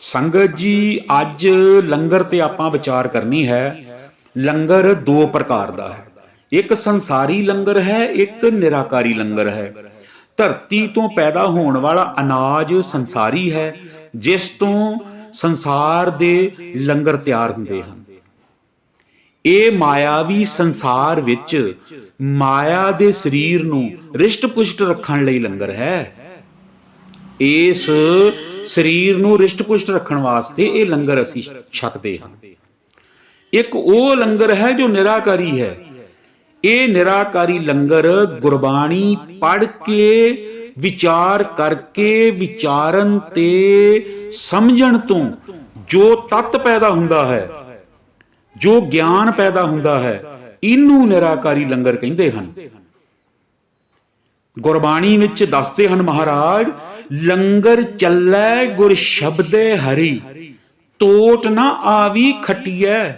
ਸੰਗਤ ਜੀ, ਅੱਜ ਲੰਗਰ ਤੇ ਆਪਾਂ ਵਿਚਾਰ ਕਰਨੀ ਹੈ। ਲੰਗਰ ਦੋ ਪ੍ਰਕਾਰ ਦਾ ਹੈ। ਇੱਕ ਸੰਸਾਰੀ ਲੰਗਰ ਹੈ, ਇੱਕ ਨਿਰਾਕਾਰੀ ਲੰਗਰ ਹੈ। ਧਰਤੀ ਤੋਂ ਪੈਦਾ ਹੋਣ ਵਾਲਾ ਅਨਾਜ ਸੰਸਾਰੀ ਹੈ, ਜਿਸ ਤੋਂ ਸੰਸਾਰ ਦੇ ਲੰਗਰ ਤਿਆਰ ਹੁੰਦੇ ਹਨ। ਇਹ ਮਾਇਆਵੀ ਸੰਸਾਰ ਵਿੱਚ ਮਾਇਆ ਦੇ ਸਰੀਰ ਨੂੰ ਰਿਸ਼ਟ-ਪੁਸ਼ਟ ਰੱਖਣ ਲਈ ਲੰਗਰ ਹੈ। ਇਸ ਸਰੀਰ ਨੂੰ ਰਿਸ਼ਟ-ਪੁਸ਼ਟ ਰੱਖਣ ਵਾਸਤੇ ਇਹ ਲੰਗਰ ਅਸੀਂ ਛਕਦੇ ਹਾਂ। ਇੱਕ ਉਹ ਲੰਗਰ ਹੈ ਜੋ ਨਿਰਾਕਾਰੀ ਹੈ। ਇਹ ਨਿਰਾਕਾਰੀ ਲੰਗਰ ਗੁਰਬਾਣੀ ਪੜ੍ਹ ਕੇ, ਵਿਚਾਰ ਕਰਕੇ, ਵਿਚਾਰਨ ਤੇ ਸਮਝਣ ਤੋਂ ਜੋ ਤੱਤ ਪੈਦਾ ਹੁੰਦਾ ਹੈ, ਜੋ ਗਿਆਨ ਪੈਦਾ ਹੁੰਦਾ ਹੈ, ਇਹਨੂੰ ਨਿਰਾਕਾਰੀ ਲੰਗਰ ਕਹਿੰਦੇ ਹਨ। ਗੁਰਬਾਣੀ ਵਿੱਚ ਦੱਸਦੇ ਹਨ ਮਹਾਰਾਜ ਲੰਗਰ ਚੱਲੈ ਗੁਰ ਸ਼ਬਦੇ ਹਰੀ। ਟੋਟ ਨਾ ਆਵੀ ਖਟਿਐ।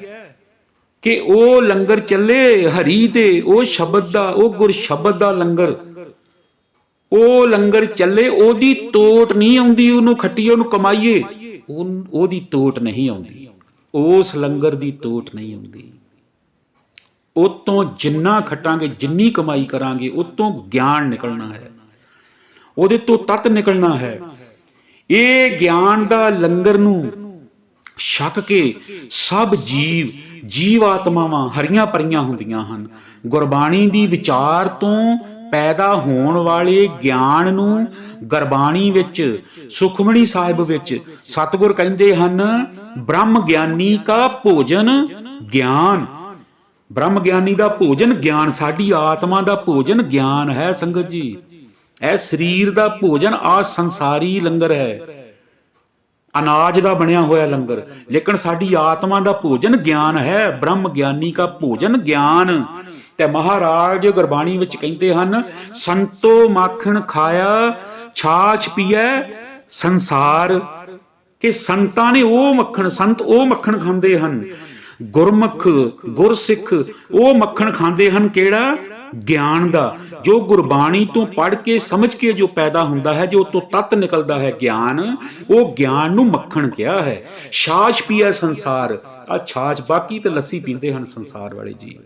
ਕਿ ਉਹ ਲੰਗਰ ਚੱਲੇ ਹਰੀ ਦੇ ਉਹ ਸ਼ਬਦ ਦਾ, ਉਹ ਗੁਰ ਸ਼ਬਦ ਦਾ ਲੰਗਰ। ਉਹ ਲੰਗਰ ਚੱਲੇ, ਉਹਦੀ ਟੋਟ ਨਹੀਂ ਆਉਂਦੀ, ਉਹਨੂੰ ਖੱਟੀਏ ਉਹਨੂੰ ਕਮਾਈਏ। ਉਹਦੀ ਟੋਟ ਨਹੀਂ ਆਉਂਦੀ। ਉਸ ਲੰਗਰ ਦੀ ਟੋਟ ਨਹੀਂ ਆਉਂਦੀ। ਉਤੋਂ ਜਿੰਨਾ ਖਟਾਂਗੇ, ਜਿੰਨੀ ਕਮਾਈ ਕਰਾਂਗੇ, ਉਤੋਂ ਗਿਆਨ ਨਿਕਲਣਾ ਹੈ। ਉਹਦੇ ਤੋਂ ਤਤ ਨਿਕਲਣਾ ਹੈ। ਇਹ ਗਿਆਨ ਦਾ ਲੰਗਰ ਨੂੰ ਛਕ ਕੇ ਸਭ ਜੀਵ ਜੀਵ ਆਤਮਾਵਾਂ ਹਰੀਆਂ ਪਰੀਆਂ ਹੁੰਦੀਆਂ ਹਨ। ਗੁਰਬਾਣੀ ਦੀ ਵਿਚਾਰ ਤੋਂ ਪੈਦਾ ਹੋਣ ਵਾਲੇ ਗਿਆਨ ਨੂੰ ਗੁਰਬਾਣੀ ਵਿੱਚ, ਸੁਖਮਣੀ ਸਾਹਿਬ ਵਿੱਚ ਸਤਿਗੁਰ ਕਹਿੰਦੇ ਹਨ, ਬ੍ਰਹਮ ਗਿਆਨੀ ਕਾ ਭੋਜਨ ਗਿਆਨ। ਬ੍ਰਹਮ ਗਿਆਨੀ ਦਾ ਭੋਜਨ ਗਿਆਨ, ਸਾਡੀ ਆਤਮਾ ਦਾ ਭੋਜਨ ਗਿਆਨ ਹੈ ਸੰਗਤ ਜੀ। ਇਹ ਸਰੀਰ ਦਾ ਭੋਜਨ ਆ ਸੰਸਾਰੀ ਲੰਗਰ ਹੈ। ਅਨਾਜ ਦਾ ਬਣਿਆ ਹੋਇਆ ਲੰਗਰ। ਲੇਕਿਨ ਸਾਡੀ ਆਤਮਾ ਦਾ ਭੋਜਨ ਗਿਆਨ ਹੈ। ਬ੍ਰਹਮ ਗਿਆਨੀ ਕਾ ਭੋਜਨ ਗਿਆਨ। ਤੇ ਮਹਾਰਾਜ ਗੁਰਬਾਣੀ ਵਿੱਚ ਕਹਿੰਦੇ ਹਨ, ਸੰਤੋ ਮੱਖਣ ਖਾਇਆ, ਛਾਛ ਪੀਐ ਸੰਸਾਰ। ਕਿ ਸੰਤਾਂ ਨੇ ਉਹ ਮੱਖਣ, ਸੰਤ ਉਹ ਮੱਖਣ ਖਾਂਦੇ ਹਨ। ਗੁਰਮੁਖ, ਗੁਰਸਿੱਖ ਉਹ ਮੱਖਣ ਖਾਂਦੇ ਹਨ ਕਿਹੜਾ? ਗਿਆਨ ਦਾ, ਜੋ ਗੁਰਬਾਣੀ ਤੋਂ ਪੜ੍ਹ ਕੇ ਸਮਝ ਕੇ ਜੋ ਪੈਦਾ ਹੁੰਦਾ ਹੈ, ਜੋ ਤੋਂ ਤਤ ਨਿਕਲਦਾ ਹੈ ਗਿਆਨ, ਉਹ ਗਿਆਨ ਨੂੰ ਮੱਖਣ ਕਿਹਾ ਹੈ। ਛਾਛ ਪੀਆ ਸੰਸਾਰ ਆ ਛਾਛ, ਬਾਕੀ ਤੇ ਲੱਸੀ ਪੀਂਦੇ ਹਨ ਸੰਸਾਰ ਵਾਲੇ ਜੀ।